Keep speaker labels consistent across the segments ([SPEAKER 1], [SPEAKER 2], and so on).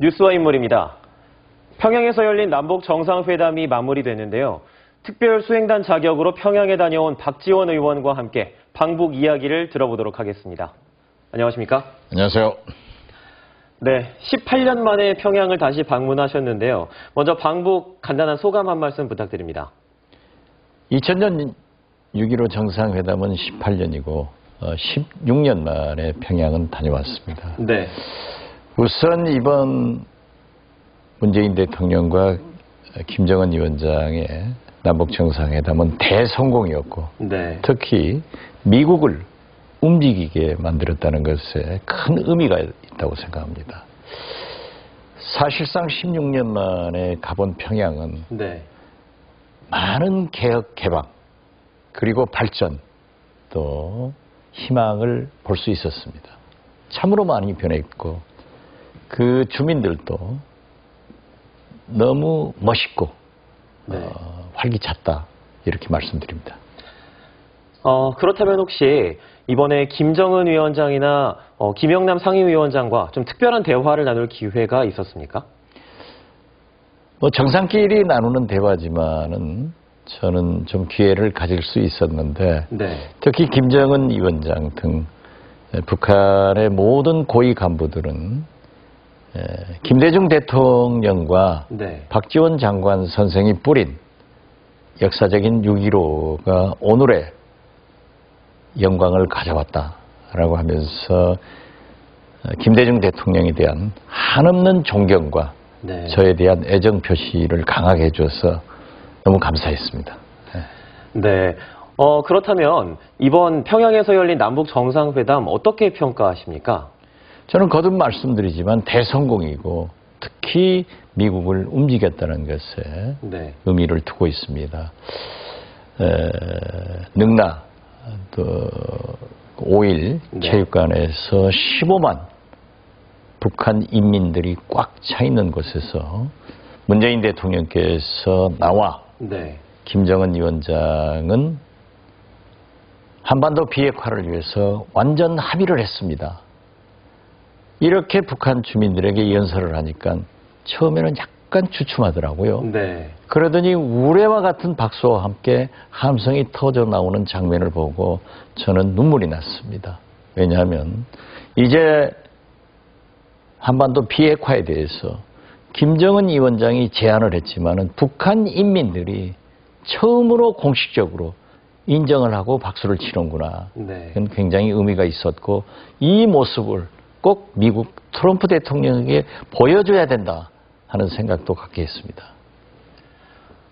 [SPEAKER 1] 뉴스와 인물입니다. 평양에서 열린 남북 정상회담이 마무리됐는데요. 특별 수행단 자격으로 평양에 다녀온 박지원 의원과 함께 방북 이야기를 들어보도록 하겠습니다. 안녕하십니까?
[SPEAKER 2] 안녕하세요.
[SPEAKER 1] 네, 18년 만에 평양을 다시 방문하셨는데요. 먼저 방북 간단한 소감 한 말씀 부탁드립니다.
[SPEAKER 2] 2000년 6.15 정상회담은 18년이고 16년 만에 평양은 다녀왔습니다.
[SPEAKER 1] 네,
[SPEAKER 2] 우선 이번 문재인 대통령과 김정은 위원장의 남북 정상회담은 대성공이었고
[SPEAKER 1] 네,
[SPEAKER 2] 특히 미국을 움직이게 만들었다는 것에 큰 의미가 있다고 생각합니다. 사실상 16년 만에 가본 평양은
[SPEAKER 1] 네,
[SPEAKER 2] 많은 개혁 개방 그리고 발전 또 희망을 볼 수 있었습니다. 참으로 많이 변했고 그 주민들도 너무 멋있고
[SPEAKER 1] 네.
[SPEAKER 2] 어, 활기찼다 이렇게 말씀드립니다.
[SPEAKER 1] 어, 그렇다면 혹시 이번에 김정은 위원장이나 어, 김영남 상임위원장과 좀 특별한 대화를 나눌 기회가 있었습니까?
[SPEAKER 2] 뭐 정상끼리 나누는 대화지만은 저는 좀 기회를 가질 수 있었는데
[SPEAKER 1] 네,
[SPEAKER 2] 특히 김정은 위원장 등 북한의 모든 고위 간부들은 에, 김대중 대통령과
[SPEAKER 1] 네,
[SPEAKER 2] 박지원 장관 선생이 뿌린 역사적인 6.15가 오늘의 영광을 가져왔다라고 하면서 어, 김대중 대통령에 대한 한없는 존경과
[SPEAKER 1] 네.
[SPEAKER 2] 저에 대한 애정 표시를 강하게 해줘서 너무 감사했습니다.
[SPEAKER 1] 네. 어, 그렇다면 이번 평양에서 열린 남북 정상회담 어떻게 평가하십니까?
[SPEAKER 2] 저는 거듭 말씀드리지만 대성공이고 특히 미국을 움직였다는 것에
[SPEAKER 1] 네.
[SPEAKER 2] 의미를 두고 있습니다. 에, 능나 또 5일
[SPEAKER 1] 네.
[SPEAKER 2] 체육관에서 15만 북한 인민들이 꽉 차 있는 곳에서 문재인 대통령께서 나와
[SPEAKER 1] 네.
[SPEAKER 2] 김정은 위원장은 한반도 비핵화를 위해서 완전 합의를 했습니다. 이렇게 북한 주민들에게 연설을 하니까 처음에는 약간 주춤하더라고요.
[SPEAKER 1] 네.
[SPEAKER 2] 그러더니 우레와 같은 박수와 함께 함성이 터져 나오는 장면을 보고 저는 눈물이 났습니다. 왜냐하면 이제 한반도 비핵화에 대해서 김정은 위원장이 제안을 했지만은 북한 인민들이 처음으로 공식적으로 인정을 하고 박수를 치는구나.
[SPEAKER 1] 네.
[SPEAKER 2] 그건 굉장히 의미가 있었고 이 모습을 꼭 미국 트럼프 대통령에게 보여줘야 된다 하는 생각도 갖게 했습니다.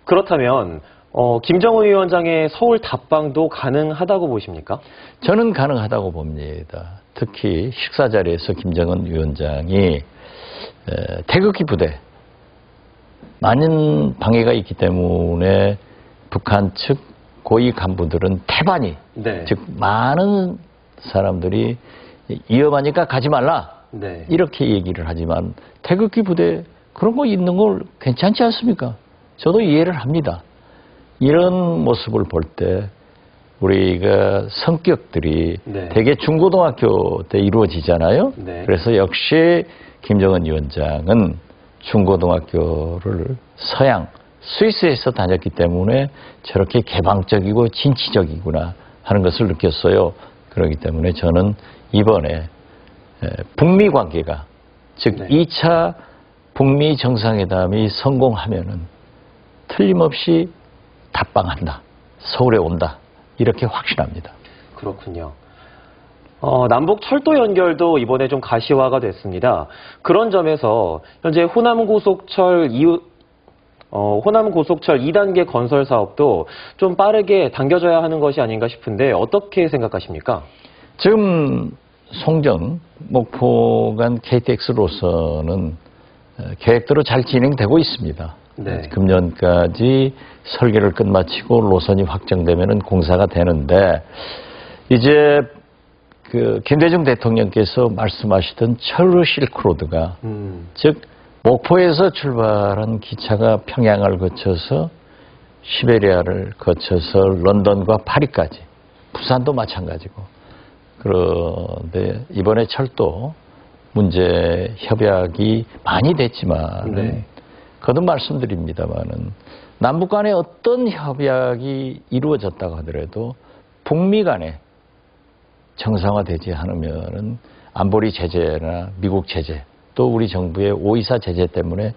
[SPEAKER 1] 그렇다면 어, 김정은 위원장의 서울 답방도 가능하다고 보십니까?
[SPEAKER 2] 저는 가능하다고 봅니다. 특히 식사 자리에서 김정은 위원장이 에, 태극기 부대 많은 방해가 있기 때문에 북한 측 고위 간부들은 태반이
[SPEAKER 1] 네.
[SPEAKER 2] 즉 많은 사람들이 위험하니까 가지 말라
[SPEAKER 1] 네.
[SPEAKER 2] 이렇게 얘기를 하지만 태극기 부대 그런 거 있는 걸 괜찮지 않습니까? 저도 이해를 합니다. 이런 모습을 볼 때 우리가 성격들이
[SPEAKER 1] 네.
[SPEAKER 2] 대개 중고등학교 때 이루어지잖아요.
[SPEAKER 1] 네.
[SPEAKER 2] 그래서 역시 김정은 위원장은 중고등학교를 서양 스위스에서 다녔기 때문에 저렇게 개방적이고 진취적이구나 하는 것을 느꼈어요. 그렇기 때문에 저는 이번에 에, 북미 관계가 즉
[SPEAKER 1] 네.
[SPEAKER 2] 2차 북미 정상회담이 성공하면은 틀림없이 답방한다. 서울에 온다. 이렇게 확신합니다.
[SPEAKER 1] 그렇군요. 어, 남북 철도 연결도 이번에 좀 가시화가 됐습니다. 그런 점에서 현재 호남 고속철 이후 어, 호남 고속철 2단계 건설 사업도 좀 빠르게 당겨져야 하는 것이 아닌가 싶은데 어떻게 생각하십니까?
[SPEAKER 2] 지금 송정, 목포 간 KTX로서는 어, 계획대로 잘 진행되고 있습니다.
[SPEAKER 1] 네.
[SPEAKER 2] 금년까지 설계를 끝마치고 노선이 확정되면 공사가 되는데 이제 그 김대중 대통령께서 말씀하시던 철로 실크로드가
[SPEAKER 1] 음,
[SPEAKER 2] 즉 목포에서 출발한 기차가 평양을 거쳐서 시베리아를 거쳐서 런던과 파리까지 부산도 마찬가지고 그런데 이번에 철도 문제 협약이 많이 됐지만
[SPEAKER 1] 네.
[SPEAKER 2] 거듭 말씀드립니다만은 남북 간에 어떤 협약이 이루어졌다고 하더라도 북미 간에 정상화되지 않으면은 안보리 제재나 미국 제재 또 우리 정부의 오이사 제재 때문에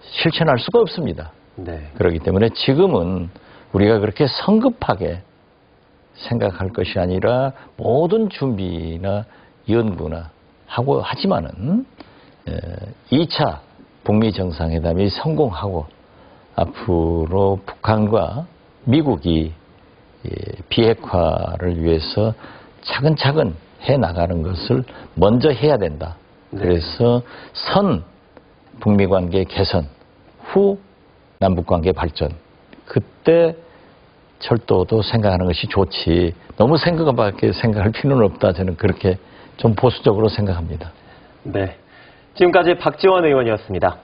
[SPEAKER 2] 실천할 수가 없습니다.
[SPEAKER 1] 네.
[SPEAKER 2] 그렇기 때문에 지금은 우리가 그렇게 성급하게 생각할 것이 아니라 모든 준비나 연구나 하고 하지만은 에, 2차 북미 정상회담이 성공하고 앞으로 북한과 미국이 예, 비핵화를 위해서 차근차근 해 나가는 것을 먼저 해야 된다.
[SPEAKER 1] 네.
[SPEAKER 2] 그래서 선 북미 관계 개선 후 남북 관계 발전 그때 철도도 생각하는 것이 좋지 너무 생각밖에 생각할 필요는 없다 저는 그렇게 좀 보수적으로 생각합니다.
[SPEAKER 1] 네. 지금까지 박지원 의원이었습니다.